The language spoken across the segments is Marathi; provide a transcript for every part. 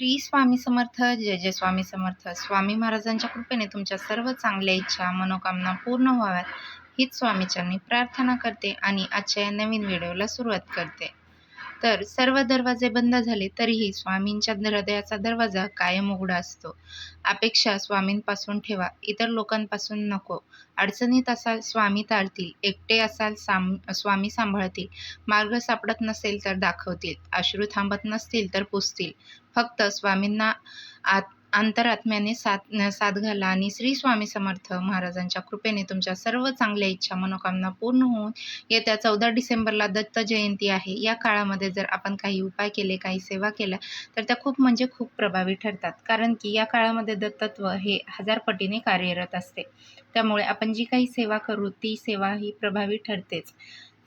श्री स्वामी समर्थ जय जय स्वामी समर्थ. स्वामी महाराजांच्या कृपेने तुमच्या सर्व चांगल्या इच्छा मनोकामना पूर्ण व्हाव्यात. हीच स्वामीच्यांनी प्रार्थना करते आणि आजच्या या नवीन व्हिडिओला सुरुवात करते. तर सर्व दरवाजे बंद झाले तरीही स्वामींच्या हृदयाचा दरवाजा कायम उघडा असतो. अपेक्षा स्वामींपासून ठेवा इतर लोकांपासून नको. अडचणीत असाल स्वामी तारतील एकटे असाल साम स्वामी सांभाळतील. मार्ग सापडत नसेल तर दाखवतील अश्रू थांबत नसतील तर पुसतील. फक्त स्वामींना आत अंतरात्म्याने साथ साथ घाला आणि श्री स्वामी समर्थ महाराजांच्या कृपेने तुमच्या सर्व चांगल्या इच्छा मनोकामना पूर्ण होऊन येत्या चौदा डिसेंबरला दत्त जयंती आहे. या काळामध्ये जर आपण काही उपाय केले काही सेवा केल्या तर त्या खूप म्हणजे खूप प्रभावी ठरतात. कारण की या काळामध्ये दत्तत्व हे हजार पटीने कार्यरत असते. त्यामुळे आपण जी काही सेवा करू ती सेवा ही प्रभावी ठरतेच.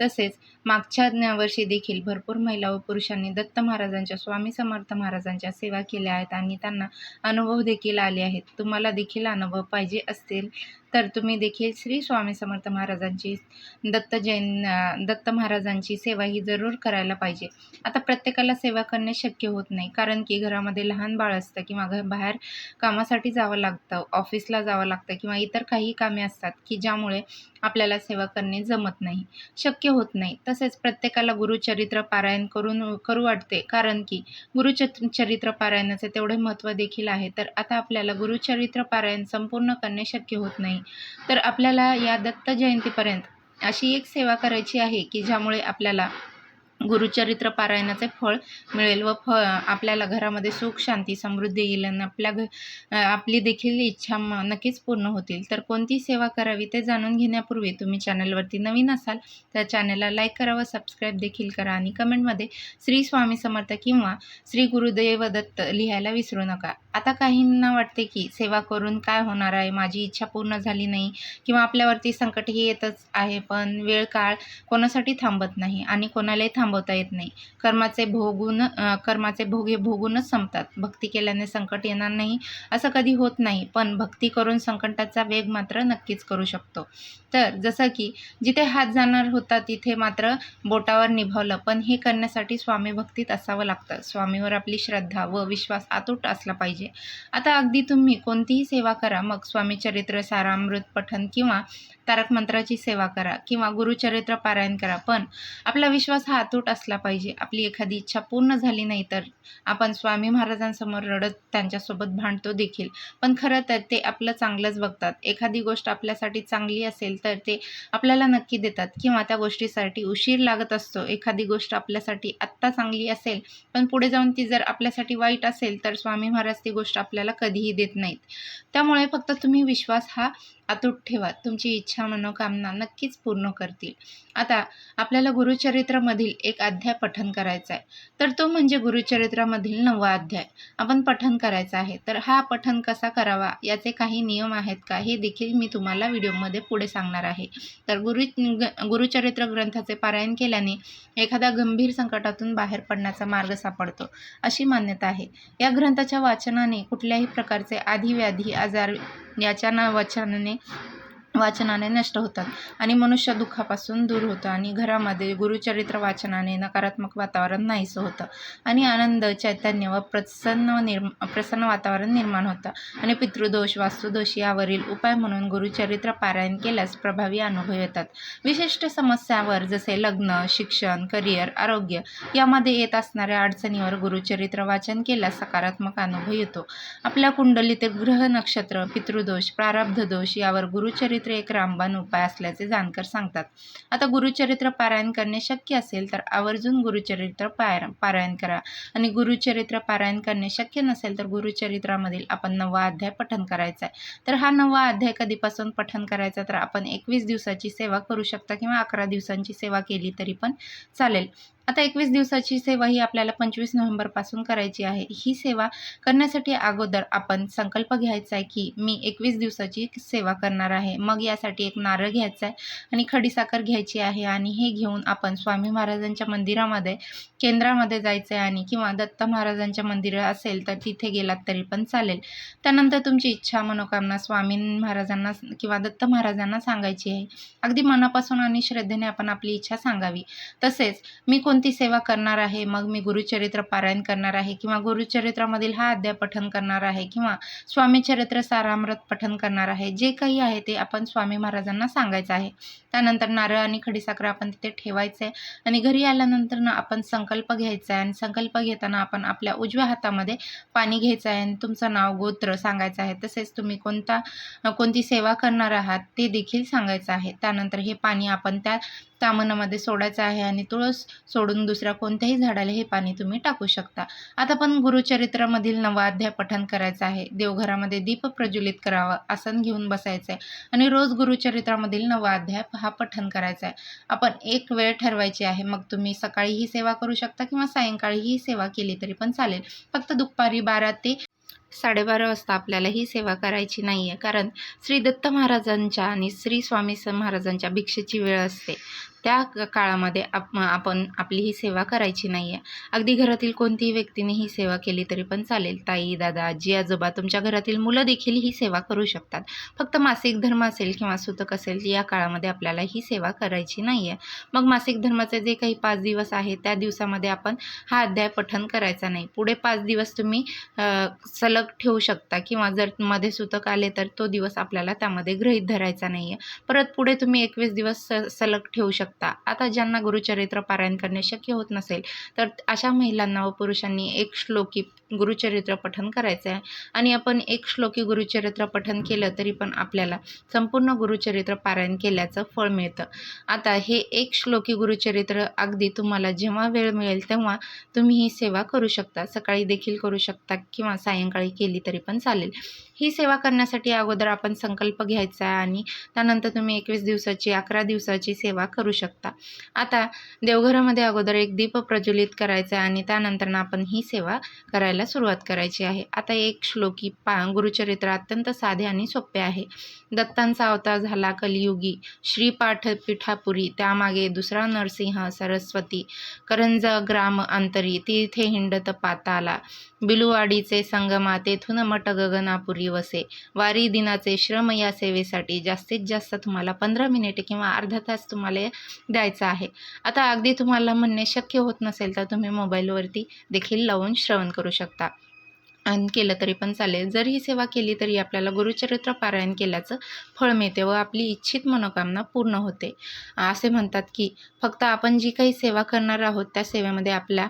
तसेच मागच्या वर्षी देखील भरपूर महिला व पुरुषांनी दत्त महाराजांच्या स्वामी समर्थ महाराजांच्या सेवा केल्या आहेत आणि त्यांना अनुभव देखील आले आहेत. तुम्हाला देखील अनुभव पाहिजे असतील तर तुम्ही देखील श्री स्वामी समर्थ महाराजांची दत्त जैन दत्त महाराजांची सेवा ही जरूर करायला पाहिजे. आता प्रत्येकाला सेवा करणे शक्य होत नाही कारण की घरामध्ये लहान बाळ असतं किंवा घर बाहेर कामासाठी जावं लागतं ऑफिसला जावं लागतं किंवा इतर काही कामे असतात की ज्यामुळे आपल्याला सेवा करणे जमत नाही शक्य होत नाही. तसेच प्रत्येकाला गुरुचरित्र पारायण करून करू वाटते कारण की गुरुचरित्र पारायणाचे तेवढे महत्त्व देखील आहे. तर आता आपल्याला गुरुचरित्र पारायण संपूर्ण करणे शक्य होत नाही. तर आपल्याला या दत्त जयंतीपर्यंत अशी एक सेवा करायची आहे की ज्यामुळे आपल्याला गुरुचरित्र पारायणाचे फळ मिळेल व फ आपल्याला घरामध्ये सुख शांती समृद्धी येईल आणि आपल्या घ आपली देखील इच्छा नक्कीच पूर्ण होतील. तर कोणती सेवा करावी ते जाणून घेण्यापूर्वी तुम्ही चॅनलवरती नवीन असाल तर चॅनलला लाईक करा व सबस्क्राईब देखील करा आणि कमेंटमध्ये श्री स्वामी समर्थ किंवा श्री गुरुदेव दत्त लिहायला विसरू नका. आता काहींना वाटते की सेवा करून काय होणार आहे? माझी इच्छा पूर्ण झाली नाही किंवा आपल्यावरती संकट हे येतच आहे पण वेळ काळ कोणासाठी थांबत नाही आणि कोणालाही थांब थांबवता येत नाही. कर्माचे भोगून कर्माचे भोग हे भोगूनच संपतात. भक्ती केल्याने संकट येणार नाही असं कधी होत नाही पण भक्ती करून संकटाचा वेग मात्र नक्कीच करू शकतो. तर जसं की जिथे हात जाणार होता तिथे मात्र बोटावर निभावलं पण हे करण्यासाठी स्वामी भक्तीत असावं लागतं. स्वामीवर आपली श्रद्धा व विश्वास आतूट असला पाहिजे. आता अगदी तुम्ही कोणतीही सेवा करा मग स्वामी चरित्र सारामृत पठन किंवा तारक मंत्राची सेवा करा किंवा गुरुचरित्र पारायण करा पण आपला विश्वास हा सपोर्ट असला पाहिजे. आपली एखादी इच्छा पूर्ण झाली नाही तर आपण स्वामी महाराजांसमोर रडत त्यांच्यासोबत भांडतो देखील. पण खरं तर ते आपलं चांगलंच बघतात. एखादी गोष्ट आपल्यासाठी चांगली असेल तर ते आपल्याला नक्की देतात किंवा त्या गोष्टीसाठी उशीर लागत असतो. एखादी गोष्ट आपल्यासाठी आत्ता चांगली असेल पण पुढे जाऊन ती जर आपल्यासाठी वाईट असेल तर स्वामी महाराज ती गोष्ट आपल्याला कधीही देत नाहीत. त्यामुळे फक्त तुम्ही विश्वास हा अतूट ठेवा. तुमची इच्छा मनोकामना नक्कीच पूर्ण करतील. आता आपल्याला गुरुचरित्रामधील एक अध्याय पठन करायचा आहे तर तो म्हणजे गुरुचरित्रामधील नववा अध्याय. आपण पठन करायचा आहे. तर हा पठन कसा करावा? याचे काही नियम आहेत का? हे देखील मी तुम्हाला व्हिडिओमध्ये पुढे सांगणार आहे. तर गुरु गुरुचरित्र ग्रंथाचे पारायण केल्याने एखाद्या गंभीर संकटातून बाहेर पडण्याचा मार्ग सापडतो. अशी मान्यता आहे. या ग्रंथाच्या वाचनाने कुठल्याही प्रकारचे आधी आजार याच्या नावाच्याने वाचनाने नष्ट होतात आणि मनुष्य दुःखापासून दूर होतं आणि घरामध्ये गुरुचरित्र वाचनाने नकारात्मक वातावरण नाहीसं होतं आणि आनंद चैतन्य व प्रसन्न निर्म प्रसन्न वातावरण निर्माण होतं. आणि पितृदोष वास्तुदोष यावरील उपाय म्हणून गुरुचरित्र पारायण केल्यास प्रभावी अनुभव येतात. विशिष्ट समस्यावर जसे लग्न शिक्षण करिअर आरोग्य यामध्ये येत असणाऱ्या अडचणीवर गुरुचरित्र वाचन केल्यास सकारात्मक अनुभव येतो. आपल्या कुंडलीतील ग्रह नक्षत्र पितृदोष प्रारब्ध दोष यावर गुरुचरित्र गुरुचरित्र एक रामबाण उपाय असल्याचे जाणकार सांगतात. आता गुरुचरित्र पारायण करणे शक्य असेल तर आवर्जून गुरुचरित्र पार पारायण करा. आणि गुरुचरित्र पारायण करणे शक्य नसेल तर गुरुचरित्रामधील आपण नवा अध्याय पठन करायचा आहे तर हा नवा अध्याय कधीपासून पठन करायचा तर आपण एकवीस दिवसाची सेवा करू शकता किंवा अकरा दिवसांची सेवा केली तरी पण चालेल. आता एकवीस दिवसाची सेवा ही आपल्याला पंचवीस नोव्हेंबरपासून करायची आहे. ही सेवा करण्यासाठी अगोदर आपण संकल्प घ्यायचा आहे की मी एकवीस दिवसाची सेवा करणार आहे. मग यासाठी एक नारळ घ्यायचा आहे आणि खडीसाखर घ्यायची आहे आणि हे घेऊन आपण स्वामी महाराजांच्या मंदिरामध्ये केंद्रामध्ये जायचं आहे आणि किंवा दत्त महाराजांच्या मंदिर असेल तर तिथे गेलात तरी पण चालेल. त्यानंतर तुमची इच्छा मनोकामना स्वामी महाराजांना किंवा दत्त महाराजांना सांगायची आहे. अगदी मनापासून आणि श्रद्धेने आपण आपली इच्छा सांगावी. तसेच मी कोणती सेवा करणार आहे? मग मी गुरुचरित्र पारायण करणार आहे किंवा गुरुचरित्रामधील हा अध्याय पठन करणार आहे किंवा स्वामीचरित्र सारामृत पठन करणार आहे? जे काही आहे ते आपण स्वामी महाराजांना सांगायचं आहे. त्यानंतर नारळ आणि खडीसाखर आपण तिथे ठेवायचं आहे आणि घरी आल्यानंतर ना आपण संकल्प घ्यायचा आहे आणि संकल्प घेताना आपण आपल्या उजव्या हातामध्ये पाणी घ्यायचं आहे आणि तुमचं नाव गोत्र सांगायचं आहे. तसेच तुम्ही कोणता कोणती सेवा करणार आहात ते देखील सांगायचं आहे. त्यानंतर हे पाणी आपण त्या तामनामध्ये सोडायचं आहे आणि तुळस सोडून दुसऱ्या कोणत्याही झाडाला हे पाणी तुम्ही टाकू शकता. आता पण गुरुचरित्रामधील नवा अध्याय पठण करायचा आहे. देवघरामध्ये दीप प्रज्वलित करावा आसन घेऊन बसायचं आहे आणि रोज गुरुचरित्रामधील नवा अध्याय हा पठण करायचा आहे आपण एक वेळ ठरवायची आहे मग तुम्ही सकाळी ही सेवा करू शकता किंवा सायंकाळी ही सेवा केली तरी पण चालेल. फक्त दुपारी बारा ते साडेबारा वाजता आपल्याला ही सेवा करायची नाही आहे कारण श्री दत्त महाराजांच्या आणि श्री स्वामी महाराजांच्या भिक्षेची वेळ असते. त्या काळामध्ये आप आपण आपली ही सेवा करायची नाही आहे अगदी घरातील कोणतीही व्यक्तीने ही सेवा केली तरी पण चालेल. ताई दादा आजी आजोबा तुमच्या घरातील मुलं देखील ही सेवा करू शकतात. फक्त मासिक धर्म असेल किंवा सुतक असेल या काळामध्ये आपल्याला ही सेवा करायची नाही आहे मग मासिक धर्माचे जे काही पाच दिवस आहे त्या दिवसामध्ये आपण हा अध्याय पठन करायचा नाही. पुढे पाच दिवस तुम्ही सलग ठेवू शकता किंवा जर मध्ये सुतक आले तर तो दिवस आपल्याला त्यामध्ये गृहीत धरायचा नाही आहे परत पुढे तुम्ही एकवीस दिवस स सलग ठेवू शकता. आता ज्यांना गुरुचरित्र पारायण करणे शक्य होत नसेल तर अशा महिलांना व पुरुषांनी एक श्लोकी गुरुचरित्र पठन करायचं आहे. आणि आपण एक श्लोकी गुरुचरित्र पठन केलं तरी पण आपल्याला संपूर्ण गुरुचरित्र पारायण केल्याचं फळ मिळतं. आता हे एक श्लोकी गुरुचरित्र अगदी तुम्हाला जेव्हा वेळ मिळेल तेव्हा तुम्ही ही सेवा करू शकता. सकाळी देखील करू शकता किंवा सायंकाळी केली तरी पण चालेल. ही सेवा करण्यासाठी अगोदर आपण संकल्प घ्यायचा आहे आणि त्यानंतर तुम्ही एकवीस दिवसाची अकरा दिवसाची सेवा करू शकता. आता देवघरामध्ये अगोदर एक दीप प्रज्वलित करायचा आहे आणि त्यानंतर आपण ही सेवा करायला सुरुवात करायची आहे. आता एक श्लोकी पा गुरुचरित्र अत्यंत साधे आणि सोपे आहे. दत्तांचा अवतार झाला कलियुगी. श्रीपाठ पिठापुरी त्यामागे दुसरा नरसिंह सरस्वती करंज ग्राम अंतरी तीर्थे हिंडत पाताला. बिलुवाडीचे संगमा तेथून मठ गगनापुरी वसे. वारी दिनाचे श्रम या सेवेसाठी जास्तीत जास्त तुम्हाला पंधरा मिनिटे किंवा अर्धा तास तुम्हाला द्यायचा आहे. आता अगदी तुम्हाला म्हणणे शक्य होत नसेल तर तुम्ही मोबाईलवरती देखील लावून श्रवण करू शकता. अन केलं तरी पण चालेल. जर ही सेवा केली तरी आपल्याला गुरुचरित्र पारायण केल्याचं फळ मिळते व आपली इच्छित मनोकामना पूर्ण होते. असे म्हणतात की फक्त आपण जी काही सेवा करणार आहोत त्या सेवेमध्ये आपल्या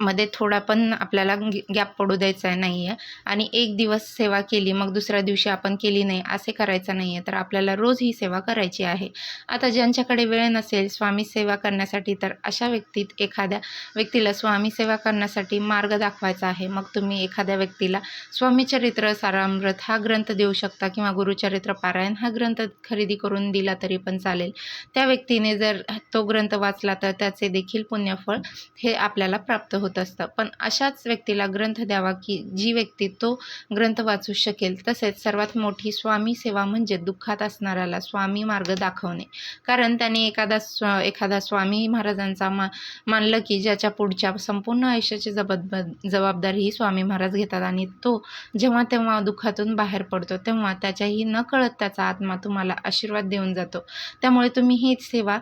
मध्ये थोडा पण आपल्याला गॅप पडू द्यायचा नाही आहे आणि एक दिवस सेवा केली मग दुसऱ्या दिवशी आपण केली नाही असे करायचं नाही आहे तर आपल्याला रोज ही सेवा करायची आहे. आता ज्यांच्याकडे वेळ नसेल स्वामी सेवा करण्यासाठी तर अशा व्यक्तीत एखाद्या व्यक्तीला स्वामी सेवा करण्यासाठी मार्ग दाखवायचा आहे. मग तुम्ही एखाद्या व्यक्तीला स्वामीचरित्र सारामृत हा ग्रंथ देऊ शकता किंवा गुरुचरित्र पारायण हा ग्रंथ खरेदी करून दिला तरी पण चालेल. त्या व्यक्तीने जर तो ग्रंथ वाचला तर त्याचे देखील पुण्यफळ हे आपल्याला प्राप्त होते. होत असतं. पण अशाच व्यक्तीला ग्रंथ द्यावा की जी व्यक्ती तो ग्रंथ वाचू शकेल. तसेच सर्वात मोठी स्वामी सेवा म्हणजे दुःखात असणाऱ्याला स्वामी मार्ग दाखवणे. कारण त्याने एखादा स्व एखादा स्वामी महाराजांचा मा मानलं की ज्याच्या पुढच्या संपूर्ण आयुष्याची जबाब जबाबदारी ही स्वामी महाराज घेतात. आणि तो जेव्हा तेव्हा दुःखातून बाहेर पडतो तेव्हा त्याच्याही न कळत त्याचा आत्मा तुम्हाला आशीर्वाद देऊन जातो. त्यामुळे तुम्ही हीच सेवा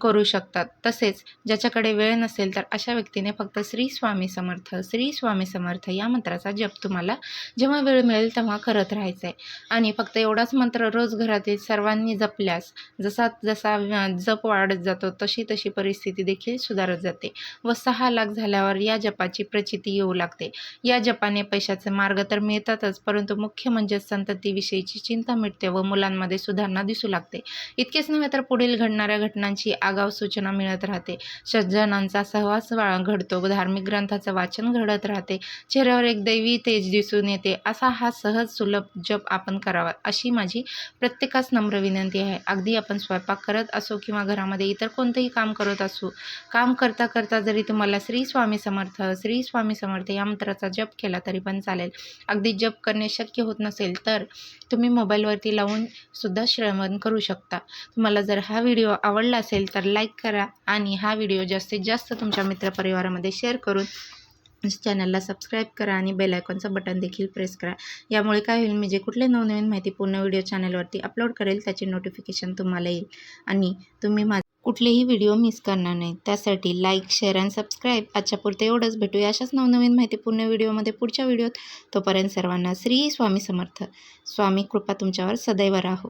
करू शकतात. तसेच ज्याच्याकडे वेळ नसेल तर अशा व्यक्तीने फक्त श्री स्वामी समर्थ श्री स्वामी समर्थ या मंत्राचा जप तुम्हाला जेव्हा वेळ मिळेल तेव्हा करत राहायचं आहे आणि फक्त एवढाच मंत्र रोज घरातील सर्वांनी जपल्यास जसा जसा जप वाढत जातो तशी तशी परिस्थिती देखील सुधारत जाते व सहा लाख झाल्यावर या जपाची प्रचिती येऊ लागते. या जपाने पैशाचे मार्ग तर मिळतातच परंतु मुख्य म्हणजे संततीविषयीची चिंता मिटते व मुलांमध्ये सुधारणा दिसू लागते. इतकेच नव्हे तर पुढील घडणाऱ्या घटनांची आगाव सूचना मिळत राहते. सज्जनांचा सहवास घडतो धार्मिक ग्रंथाचं वाचन घडत राहते. चेहऱ्यावर एक दैवी तेज दिसून येते. असा हा सहज सुलभ जप आपण करावा अशी माझी प्रत्येकास नम्र विनंती आहे. अगदी आपण स्वयंपाक करत असो किंवा घरामध्ये इतर कोणतंही काम करत असू काम करता करता जरी तुम्हाला श्री स्वामी समर्थ श्री स्वामी समर्थ या मंत्राचा जप केला तरी पण चालेल. अगदी जप करणे शक्य होत नसेल तर तुम्ही मोबाईलवरती लावून सुद्धा श्रवण करू शकता. तुम्हाला जर हा व्हिडिओ आवडला असेल तर लाईक करा आणि हा व्हिडिओ जास्तीत जास्त तुमच्या मित्रपरिवारामध्ये शेअर करून चॅनलला सबस्क्राईब करा आणि बेल आयकॉनचं बटन देखील प्रेस करा. यामुळे काय होईल मी जे कुठले नवनवीन माहिती पूर्ण व्हिडिओ चॅनलवरती अपलोड करेल त्याचे नोटिफिकेशन तुम्हाला येईल. आणि तुम्ही माझे कुठलेही व्हिडिओ मिस करणार नाही. त्यासाठी लाईक शेअर आणि सबस्क्राईब आजच्या पुरते एवढंच. भेटूया अशाच नवनवीन माहिती पूर्ण व्हिडिओमध्ये पुढच्या व्हिडिओत तोपर्यंत सर्वांना श्री स्वामी समर्थ. स्वामी कृपा तुमच्यावर सदैव राहो.